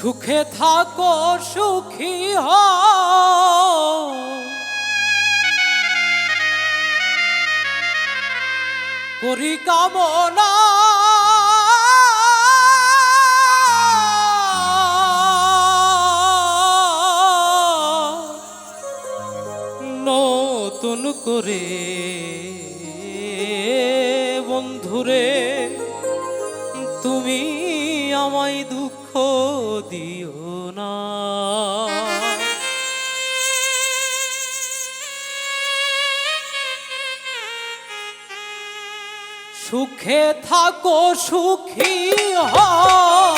সুখে থাকো সুখী হও। করি কামনা। নতুন করে বন্ধুরে তুমি আমায় দুঃখ দিও না। সুখে থাকো সুখী হও।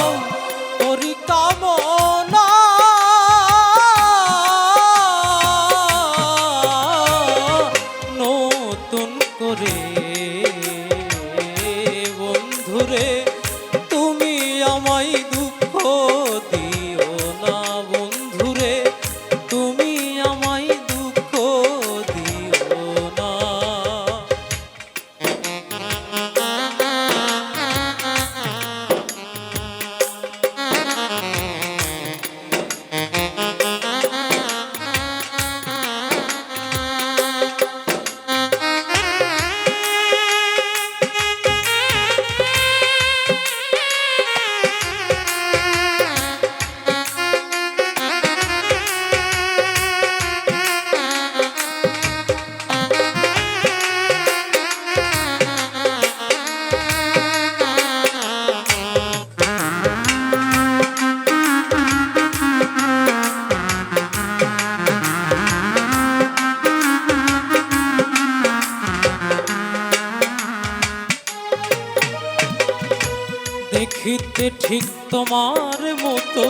দেখিতে ঠিক তোমার মতো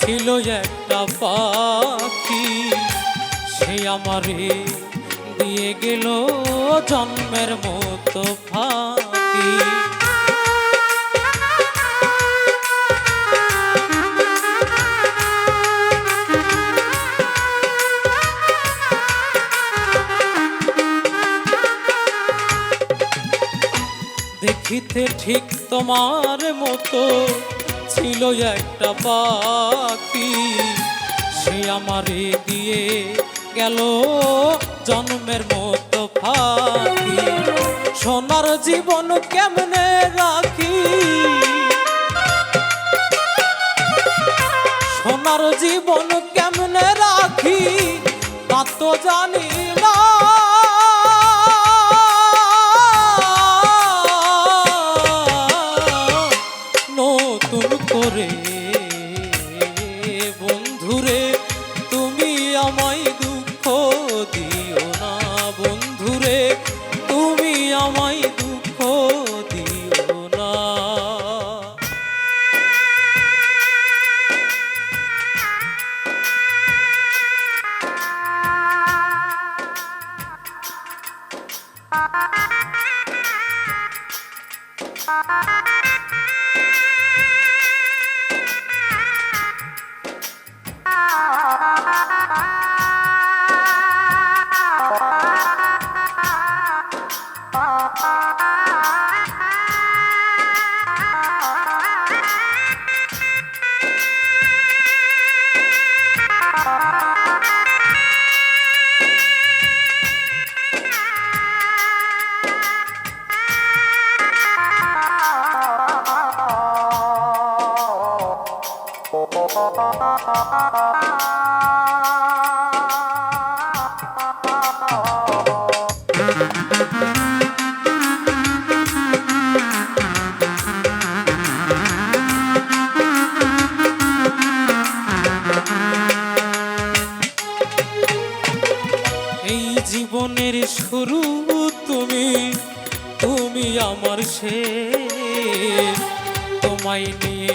ছিল একটা পাখি। সে আমারে দিয়ে গেল জন্মের মতো ফাঁকি। দেখিতে ঠিক তোমার মতো ছিল একটা পাখি। সে আমারে দিয়ে গেল জন্মের মতো ফাঁকি। সোনার জীবন কেমনে রাখি? সোনার জীবন কেমনে রাখি? তা তো জানি এই জীবনের শুরু তুমি তুমি আমার শেষ। তোমায় নিয়ে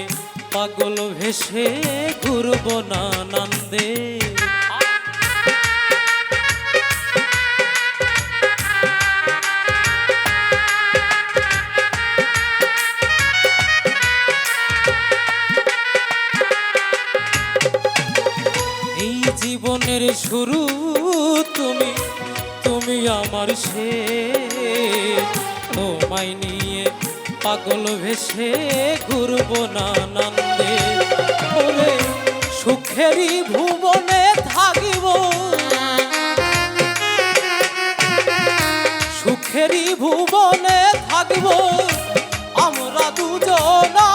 পাগল ভেসে ঘুরব না নন্দে এই জীবনের শুরু তুমি তুমি আমার শেষ। তোমায় নিয়ে পাগল ভেসে ঘুরব নানন্দে ওরে সুখেরই ভুবনে থাকিব। সুখেরই ভুবনে থাকব আমরা দুজনা।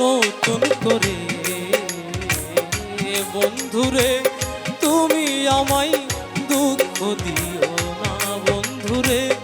নতুন করে, বন্ধুরে, তুমি আমায় দুঃখ দিও না বন্ধুরে।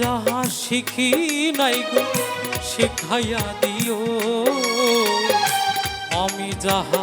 যাহা শিখি নাই গো শিখাইয়া দিও। আমি যাহা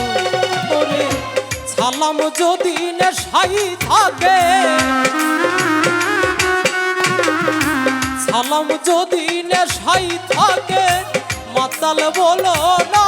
সালাম যদি নেশাই থাকে। সালাম যদি নেশাই থাকে মাতাল বলো না।